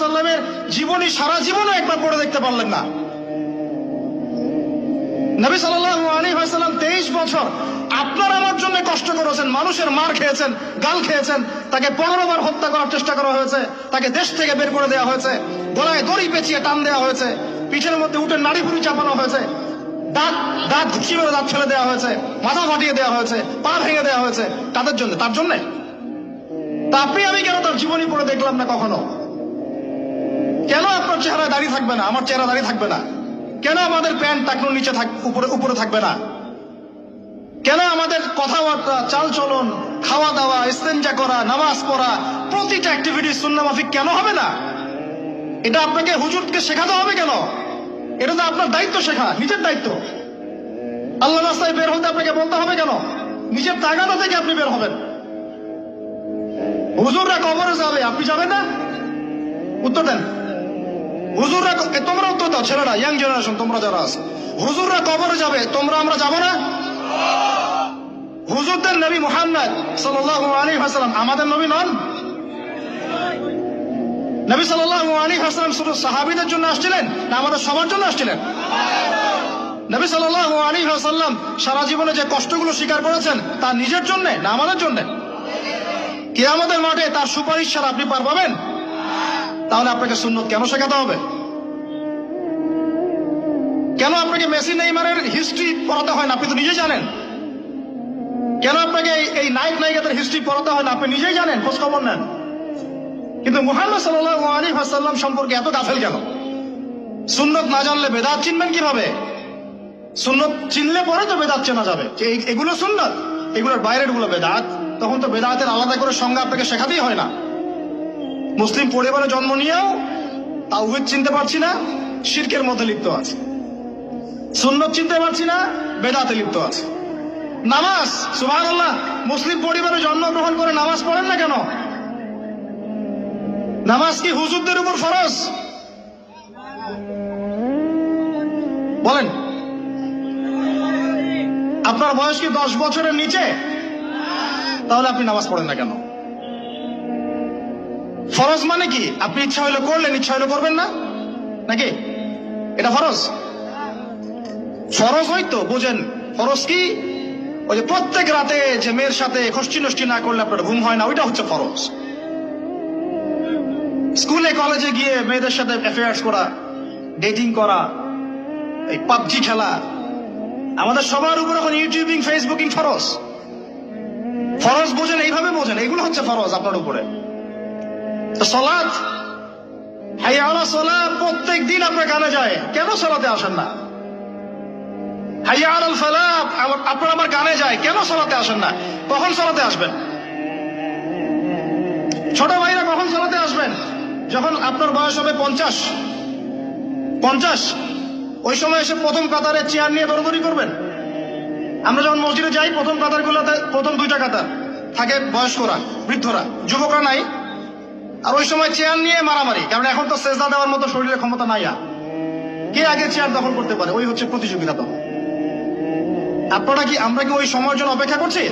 সাল্লামের জীবনী সারা জীবনও একবার পড়ে দেখতে পারলেন না। নবী সাল্লাল্লাহু আলাইহি ওয়াসাল্লাম 23 বছর আপনার আমার জন্য কষ্ট করেছেন, মানুষের মার খেয়েছেন, গাল খেয়েছেন, তাকে পনেরো বার হত্যা করার চেষ্টা করা হয়েছে, তাকে দেশ থেকে বের করে দেওয়া হয়েছে, গলায় দড়ি পেঁচিয়ে টান দেওয়া হয়েছে, পিঠের মধ্যে উঠে নাড়ি ফুড়ি চাপানো হয়েছে, দাঁত দাঁত ঘুষি মেরে দাঁত ফেলে দেওয়া হয়েছে, মাথা ফাটিয়ে দেওয়া হয়েছে, পা ভেঙে দেওয়া হয়েছে, তাদের জন্য, তার জন্যে? তা আপনি আমি কেন তার জীবনী পড়ে দেখলাম না কখনো? কেন আপনার চেহারা দাঁড়িয়ে থাকবে না? আমার চেহারা দাঁড়িয়ে থাকবে না। কেন আমাদের প্যান্ট টাকনোর নিচে উপরে উপরে থাকবে না? কেন আমাদের কথাবার্তা চাল চলন খাওয়া দাওয়া ইস্তেঞ্জা করা, নামাজ পড়া, প্রতিটা অ্যাক্টিভিটি সুন্না মাফিক কেন হবে না? এটা আপনাকে, হুজুরকে শেখাতে হবে কেন? এটা তো আপনার দায়িত্ব শেখা, নিজের দায়িত্ব। আল্লাহ রাস্তায় বের হতে আপনাকে বলতে হবে কেন? নিজের তাগাদা থেকে আপনি বের হবেন। হুজুররা কবরে যাবে, আপনি যাবেন না? উত্তর দেন। হুজুররা এ, তোমরা উত্তর দাও ছেলেরা ইয়াং জেনারেশন তোমরা যারা আছে। হুজুররা কবরে যাবে তোমরা আমরা যাব না? হুজুরদের নবী মুহাম্মদ সাল্লাল্লাহু আলাইহি ওয়াসাল্লাম আমাদের নবী নন? নবী সাল্লাল্লাহু আলাইহি ওয়াসাল্লাম শুধু সাহাবীদের জন্য আসছিলেন না আমাদের সবার জন্য আসছিলেন? নবী সাল্লাল্লাহু আলাইহি ওয়াসাল্লাম সারা জীবনে যে কষ্টগুলো স্বীকার করেছেন তা নিজের জন্য না আমাদের জন্য? কিয়ামতের মাঠে তার সুপারিশ ছাড়া আপনি পার পাবেন? তাহলে আপনাকে সুন্নত কেন শেখাতে হবে? কেন আপনাকে মেসি নেইমারের হিস্ট্রি পড়াতে হয় না? আপনি তো নিজেই জানেন। কেন আপনাকে এই- নায়ক নায়িকাদের হিস্ট্রি পড়াতে হয় না? আপনি নিজেই জানেন খোঁজ খবর নেন। কিন্তু মুহাম্মদ সাল্লাল্লাহু আলাইহি ওয়াসাল্লাম সম্পর্কে এত গাফেল কেন? সুন্নত না জানলে বেদাত চিনবেন কীভাবে? সুন্নত চিনলে পরে তো বেদাত চেনা যাবে। যে এগুলো সুন্নত, এগুলোর বাইরেরগুলো বেদাত। তখন তো বেদাতের আলাদা করে সংজ্ঞা আপনাকে শেখাতেই হয় না। মুসলিম পরিবারে জন্ম নিয়েও তাওহিদ চিনতে পারছি না, শিরকের মধ্যে লিপ্ত আছে। সুন্নত চিনতে পারছি না, বেদাতে লিপ্ত আছে। নামাজ সুভান আল্লাহ মুসলিম পরিবারে জন্মগ্রহণ করে নামাজ পড়েন না কেন? নামাজ কি হুজুরদের উপর ফরজ? বলেন। আপনার বয়স কি দশ বছরের নিচে? তাহলে আপনি নামাজ পড়েন না কেন? ফরজ মানে কি? আপনি ইচ্ছা হইলে করলেন, ইচ্ছা হইলে করবেন না? নাকি? এটা ফরজ? ফরজ হয়তো বুঝেন। ফরজ কি? ওই যে প্রত্যেক রাতে যে মেয়ের সাথে খষ্টি নষ্টি না করলে আপনার ঘুম হয় না, ওইটা হচ্ছে ফরজ। স্কুলে, কলেজে গিয়ে মেয়েদের সাথে অ্যাফেয়ার্স করা ডেটিং করা, এই পাবজি খেলা, আমাদের সবার উপর এখন ইউটিউবিং, ফেসবুকিং ফরজ। ফরজ বোঝেন, এইভাবে বোঝেন, এগুলো হচ্ছে ফরজ আপনার উপরে। সলাৎ? আলা সলা প্রত্যেক দিন আপনার কানে যায়। কেন সলাতে আসেন না? হাইয়া আলাল ফালা আপনার আমার গানে যায়। কেন সলাতে আসেন না? কখন সলাতে আসবেন? ছোট ভাইরা কখন সলাতে আসবেন? যখন আপনার বয়স হবে পঞ্চাশ। পঞ্চাশ? ওই সময় এসে প্রথম কাতারে চেয়ার নিয়ে দৌড়দৌড়ি করবেন? আমরা যখন মসজিদে যাই, প্রথম কাতারগুলোতে প্রথম দুইটা কাতার। থাকে বয়স্করা, বৃদ্ধরা। যুবকরা নাই। আর ওই সময় চেয়ার নিয়ে মারামারি, কারণ এখন তো সেজদা দেওয়ার মতো শরীরের ক্ষমতা নাই আর। কে আগে চেয়ার দখল করতে পারে? ওই হচ্ছে প্রতিযোগিতা তখন। আপনারা কি, আমরা কি ওই সময়ের জন্য অপেক্ষা করছি?